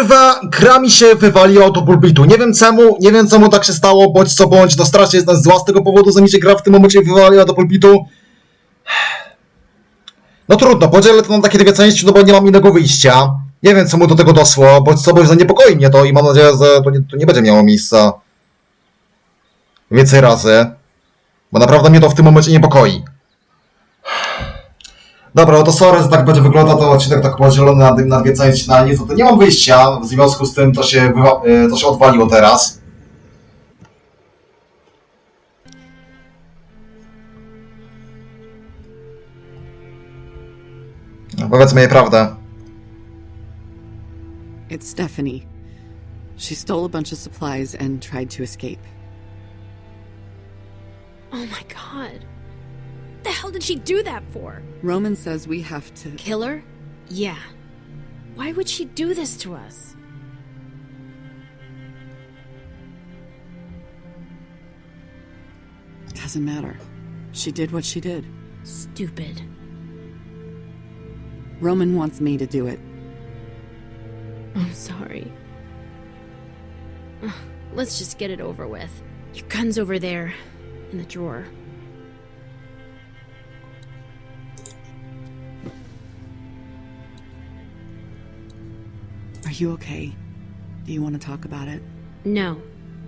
Kurwa, gra mi się wywaliła do pulpitu. Nie wiem czemu, nie wiem czemu tak się stało, bądź co bądź, no strasznie jestem zła z tego powodu, że mi się gra w tym momencie wywaliła do pulpitu. No trudno, podzielę to na takie dwie części, no bo nie mam innego wyjścia. Nie wiem czemu do tego doszło, bądź co bądź zaniepokoi mnie to i mam nadzieję, że to nie, to nie będzie miało miejsca więcej razy. Bo naprawdę mnie to w tym momencie niepokoi. Dobra, no to sorry, że tak będzie wyglądał ten odcinek tak podzielony na, na dwie części na nic, no to nie mam wyjścia, w związku z tym to się, y, to się odwaliło teraz. No, powiedzmy jej prawdę. It's Stephanie. She stole a bunch of supplies and tried to escape. Oh my god. What the hell did she do that for? Roman says we have to. Kill her? Yeah. Why would she do this to us? Doesn't matter. She did what she did. Stupid. Roman wants me to do it. I'm sorry. Let's just get it over with. Your gun's over there, in the drawer. You okay? Do you want to talk about it? No,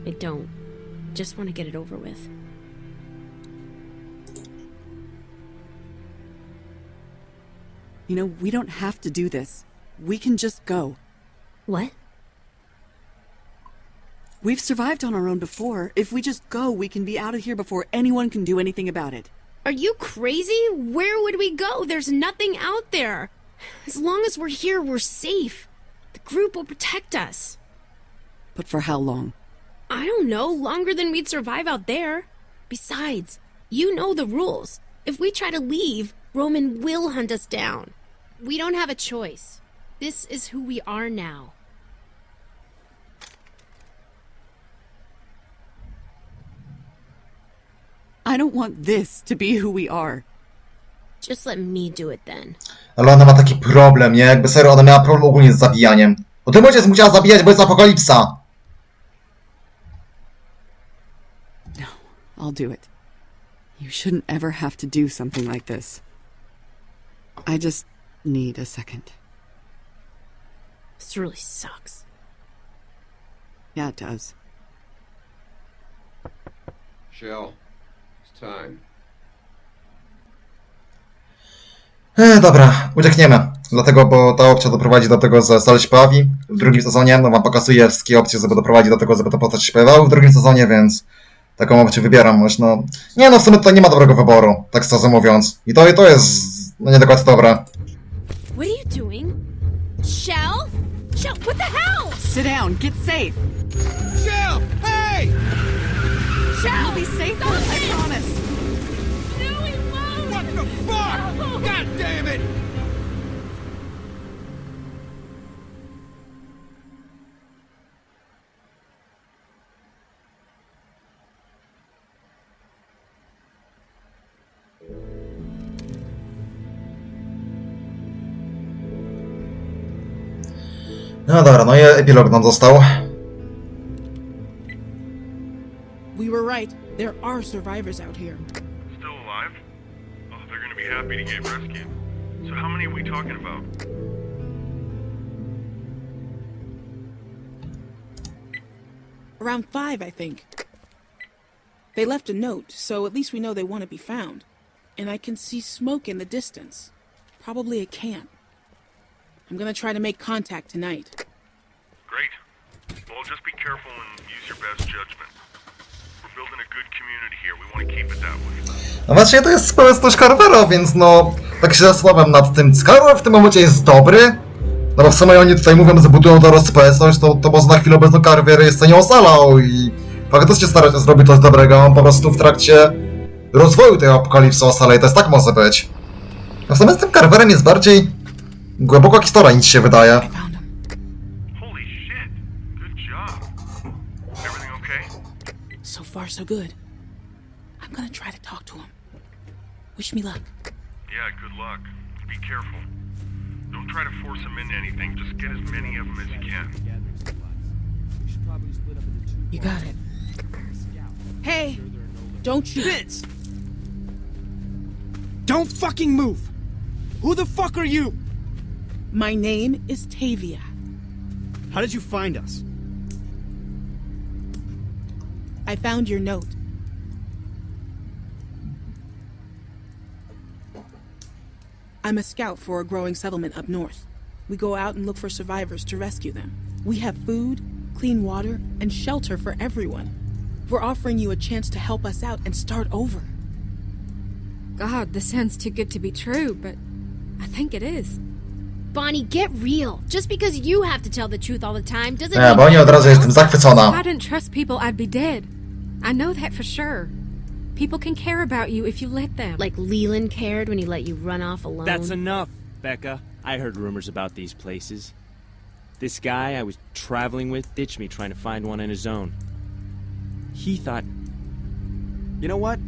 I don't. Just want to get it over with. You know, we don't have to do this. We can just go. What? We've survived on our own before. If we just go, we can be out of here before anyone can do anything about it. Are you crazy? Where would we go? There's nothing out there. As long as we're here, we're safe. The group will protect us. But for how long? I don't know, longer than we'd survive out there. Besides, you know the rules. If we try to leave, Roman will hunt us down. We don't have a choice. This is who we are now. I don't want this to be who we are. Just let me do it then. Ale ona ma taki problem, nie? Jakby serio, ona miała problem ogólnie z zabijaniem. Bo tym ojciec musiała zabijać, bo jest apokalipsa. No, I'll do it. You shouldn't ever have to do something like this. I just need a second. This really sucks. Yeah, it does. Shell, it's time. E, dobra, uciekniemy. Dlatego, bo ta opcja doprowadzi do tego, że Sal się pojawi. W drugim sezonie, no wam pokazuję wszystkie opcje, żeby doprowadzić do tego, żeby ta postać się pojawiała w drugim sezonie, więc taką opcję wybieram. Choć no, nie no, w sumie tutaj nie ma dobrego wyboru, tak szczerze mówiąc. I to, i to jest, no nie do końca dobre. What are you doing? Shell? Shell, what the hell? Sit down, get safe. Shell! Hey! Shell! Be safe, I promise. No dobra, no i epilog nam został. We were right. There are survivors out here. Still alive? Oh, they're gonna be happy to get rescued. So how many are we talking about? Around five, I think. They left a note, so at least we know they want to be found. And I can see smoke in the distance. Probably a camp. I'm gonna try to make contact tonight. Well, just be careful and use your best judgment. We're building a good community here. We want to keep it that way. No właśnie to jest społeczność Carvera, więc no, tak się zastanawiam nad tym, czy Carver w tym momencie jest dobry? No bo w sumie oni tutaj mówią, że budują teraz społeczność, to, to może na chwilę obecną Carver jeszcze nie osalał i faktycznie stara się zrobić coś dobrego, on po prostu w trakcie rozwoju tej apokalipsy osala i to jest tak może być. Natomiast tym Carverem jest bardziej głęboka historia, nic się wydaje. So good. I'm gonna try to talk to him. Wish me luck. Yeah, good luck. Be careful. Don't try to force him into anything. Just get as many of them as you can. You got it. Hey, don't you? Vince! Don't fucking move! Who the fuck are you? My name is Tavia. How did you find us? I found your note. I'm a scout for a growing settlement up north. We go out and look for survivors to rescue them. We have food, clean water, and shelter for everyone. We're offering you a chance to help us out and start over. God, this sounds too good to be true, but I think it is. Bonnie, get real. Just because you have to tell the truth all the time doesn't Nie, mean bo oni od razu jestem If I zachwycona. didn't trust people, I'd be dead. I know that for sure. People can care about you if you let them. like Leland cared when he let you run off alone. That's enough, Becca. I heard rumors about these places. This guy I was traveling with ditched me trying to find one in his own. He thought, you know what?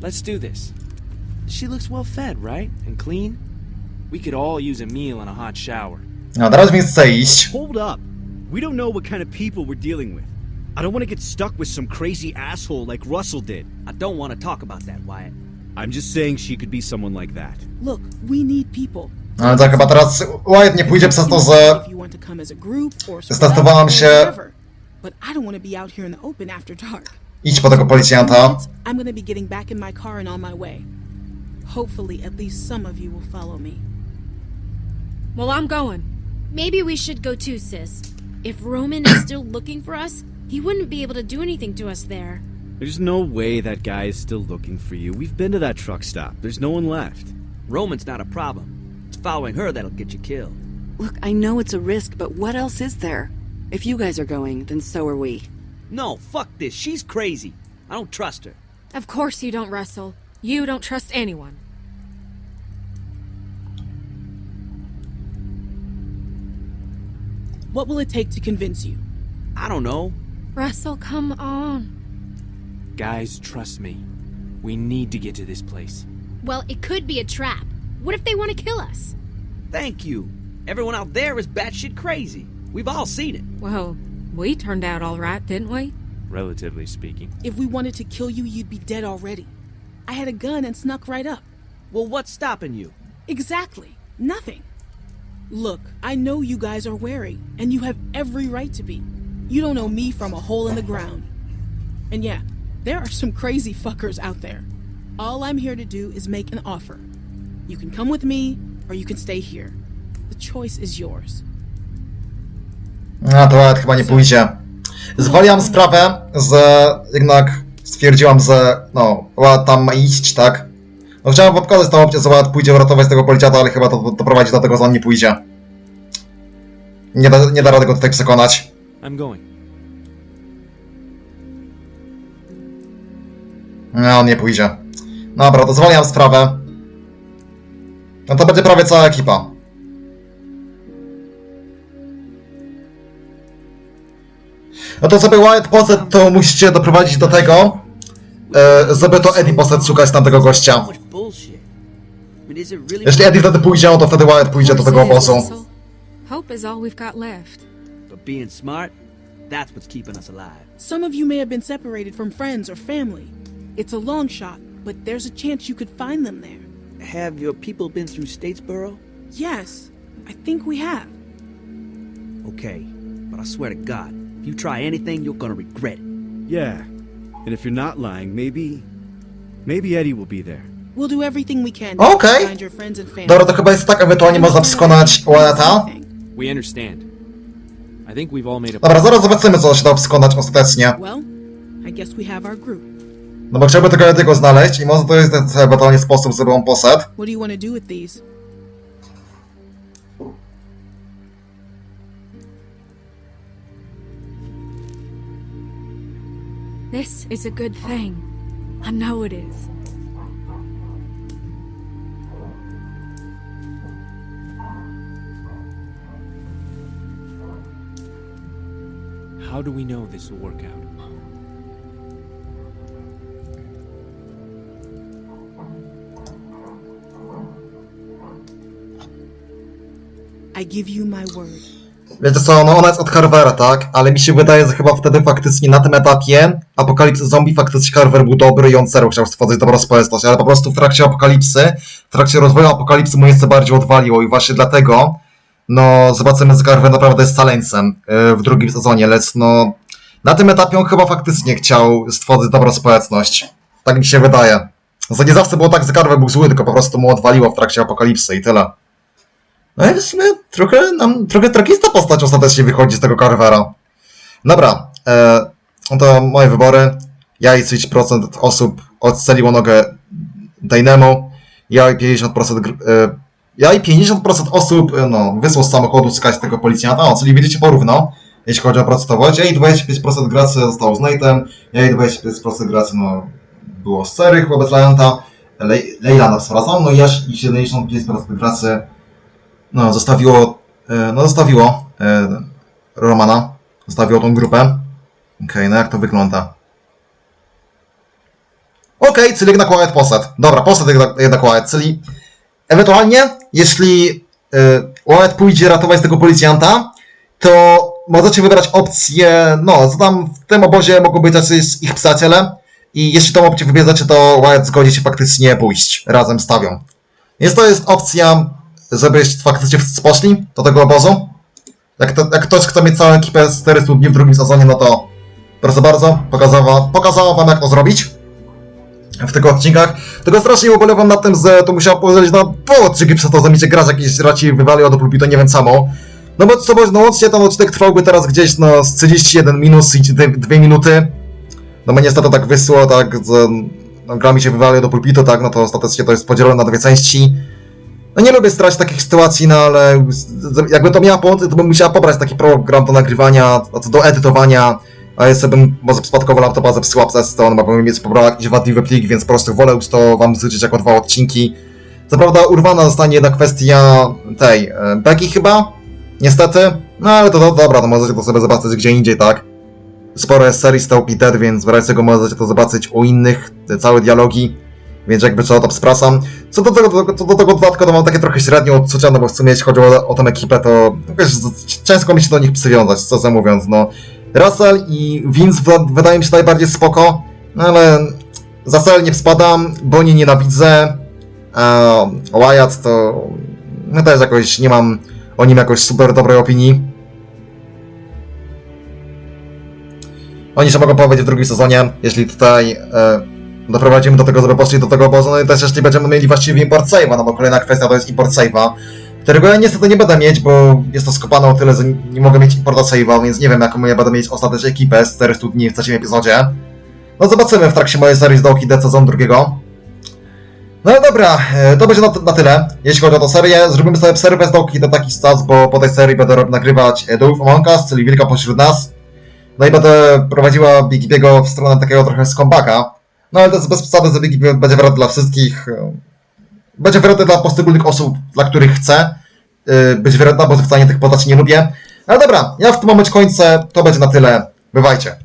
Let's do this. She looks well fed, right? And clean? We could all use a meal and a hot shower. No, teraz mi chce iść. Hold up. We don't know what kind of people we're dealing with. I don't want to get stuck with some crazy asshole like Russell did. I don't want to talk about that, Wyatt. I'm just saying she could be someone like that. Look, we need people. Ale tak chyba teraz Wyatt nie pójdzie przez to, że If you want to come as a group or split up Zdecydowałam or się- But I don't want to be out here in the open after dark. idź po tego policjanta. minutes, I'm gonna be getting back in my car and on my way. Hopefully, at least some of you will follow me. well, I'm going. Maybe we should go too, sis. If Roman is still looking for us, he wouldn't be able to do anything to us there. There's no way that guy is still looking for you. We've been to that truck stop. There's no one left. Roman's not a problem. It's following her that'll get you killed. Look, I know it's a risk, but what else is there? If you guys are going, then so are we. No, fuck this. She's crazy. I don't trust her. Of course you don't, Russell. You don't trust anyone. What will it take to convince you? I don't know. Russell, come on. Guys, trust me. We need to get to this place. Well, it could be a trap. What if they want to kill us? Thank you. Everyone out there is batshit crazy. We've all seen it. Well, we turned out all right, didn't we? Relatively speaking. If we wanted to kill you, you'd be dead already. I had a gun and snuck right up. Well, what's stopping you? Exactly. Nothing. Look, I know you guys are wary, and you have every right to be. You don't know me from a hole in the ground. And yeah, there are some crazy fuckers out there. All I'm here to do is make an offer. You can come with me, or you can stay here. The choice is yours. No to Wyatt chyba nie pójdzie. Zwaliłam sprawę, że jednak stwierdziłam, że no, tam ma iść, tak? No chciałem wam pokazać tą opcję, że pójdzie uratować tego policjanta, ale chyba to doprowadzi do tego, że on nie pójdzie. Nie da, nie da rady go tutaj przekonać. I'm going. No, on nie pójdzie. Dobra, to zwalniam sprawę. No to będzie prawie cała ekipa. No to żeby Wyatt poszedł, to musicie doprowadzić do tego, e, żeby to Eddie poszedł szukać tamtego gościa. Jeśli Eddie wtedy pójdzie, no to wtedy Wyatt pójdzie do tego obozu. Hope is all we've got left. But being smart, that's what's keeping us alive. Some of you may have been separated from friends or family. It's a long shot, but there's a chance you could find them there. Have your people been through Statesboro? Yes, I think we have. Okay, but I swear to God, if you try anything, you're gonna regret it. Yeah. And if you're not lying, maybe. Maybe Eddie will be there. We'll do everything we can Okej. to find your friends and family. Dobra, to chyba jest tak, ewentualnie można przekonać Wyatta. We understand. I think we've all made a Dobra, zaraz zobaczymy, co się da przekonać ostatecznie. Well, I guess we have our group. No bo chciałby tego Eddie'ego znaleźć i może to jest ten ewentualnie sposób, żeby on poszedł. What do you want to do with these? This is a good thing. I know it is. How do we know this will work out? I give you my word. Wiecie co, no ona jest od Carvera, tak? Ale mi się wydaje, że chyba wtedy faktycznie na tym etapie Apokalipsy Zombie faktycznie Carver był dobry i on serio chciał stworzyć dobrą społeczność, ale po prostu w trakcie Apokalipsy, w trakcie rozwoju Apokalipsy mu jeszcze bardziej odwaliło i właśnie dlatego, no zobaczymy, że Carver naprawdę jest talencem yy, w drugim sezonie, lecz no na tym etapie on chyba faktycznie chciał stworzyć dobrą społeczność. Tak mi się wydaje. Że nie zawsze było tak, że Carver był zły, tylko po prostu mu odwaliło w trakcie Apokalipsy i tyle. No i w sumie trochę nam, trochę tragista postać ostatecznie wychodzi z tego Carvera. Dobra, e, no to moje wybory. Ja i 30% osób odstrzeliło nogę Dynamo. Ja i 50%, gr- e, ja i 50% osób, e, no, wysłał z samochodu szukać tego policjanta, o, czyli widzicie porówno, jeśli chodzi o procentowość. Ja i 25% graczy zostało z Nate'em, ja i 25% graczy, no, było z Cerych wobec Lejanta, Lej- Lejlanda, przepraszam, no i ja i 75% graczy no, zostawiło, e, no, zostawiło e, Romana, zostawiło tą grupę. Okej, no jak to wygląda? Okej, czyli jednak Wyatt poszedł. Dobra, poszedł jednak, Wyatt, czyli ewentualnie, jeśli e, Wyatt pójdzie ratować tego policjanta, to możecie wybrać opcję, no, tam w tym obozie mogą być jacyś ich przyjaciele i jeśli tą opcję wybierzecie, to Wyatt zgodzi się faktycznie pójść razem z Tawią. Więc to jest opcja żebyście faktycznie poszli do tego obozu. Jak, to, jak ktoś chce mieć całą ekipę z 400 dni w drugim sezonie, no to proszę bardzo, pokazała, pokazała wam jak to zrobić w tych odcinkach. Tylko strasznie ubolewam na tym, że to musiało pozwolić na pół odcinki przez to, że mi się grać jakiś raci wywalił do pulpitu, nie wiem samo. No bo co, no łącznie ten odcinek trwałby teraz gdzieś no z 31 minus i 2 minuty. No bo niestety tak wysło, tak, że no, gra mi się wywaliła do pulpitu, tak, no to ostatecznie to jest podzielone na dwie części. No nie lubię strać takich sytuacji, no ale jakby to miała połączyć, to bym musiała pobrać taki program do nagrywania, do edytowania, a jeszcze bym może przypadkowo laptopa zepsuła przez to, no bo bym mieć pobrała jakiś wadliwy plik, więc po prostu wolę już to wam zrzucić jako dwa odcinki. Co prawda urwana zostanie jedna kwestia tej, e, Becky chyba, niestety, no ale to do, dobra, to możecie to sobie zobaczyć gdzie indziej, tak? Sporo jest serii z Taupi Dead, więc w czego możecie to zobaczyć u innych, te całe dialogi, więc jakby co, to przepraszam. Co do tego, co do tego dodatku, to mam takie trochę średnie odczucia, no bo w sumie jeśli chodzi o, o tę ekipę, to z- ciężko mi się do nich przywiązać, co mówiąc, no. Russell i Vince w- wydaje mi się najbardziej spoko, no ale za Sel nie spadam, Bonnie nienawidzę, a Wyatt to no też jakoś nie mam o nim jakoś super dobrej opinii. Oni się mogą powiedzieć w drugim sezonie, jeśli tutaj e, doprowadzimy do tego, żeby poszli do tego obozu, no i też jeśli będziemy mieli właściwie import save'a, no bo kolejna kwestia to jest import save'a, którego ja niestety nie będę mieć, bo jest to skopane o tyle, że nie mogę mieć importa save'a, więc nie wiem jaką ja będę mieć ostatecznie ekipę z 400 dni w trzecim epizodzie. No zobaczymy w trakcie mojej serii z Dołki D sezon drugiego. No dobra, e, to będzie na, na tyle, jeśli chodzi o tę serię. Zrobimy sobie przerwę z Dołki D taki stas, bo po tej serii będę nagrywać e, Wolf Among czyli Wilka pośród nas. No i będę prowadziła Big Biego w stronę takiego trochę skombaka. No ale to jest bez przesady, że Big Big będzie wredny dla wszystkich. Będzie wredny dla poszczególnych osób, dla których chcę e, być wredna, bo wcale tych postaci nie lubię. Ale dobra, ja w tym momencie kończę, to będzie na tyle. Bywajcie.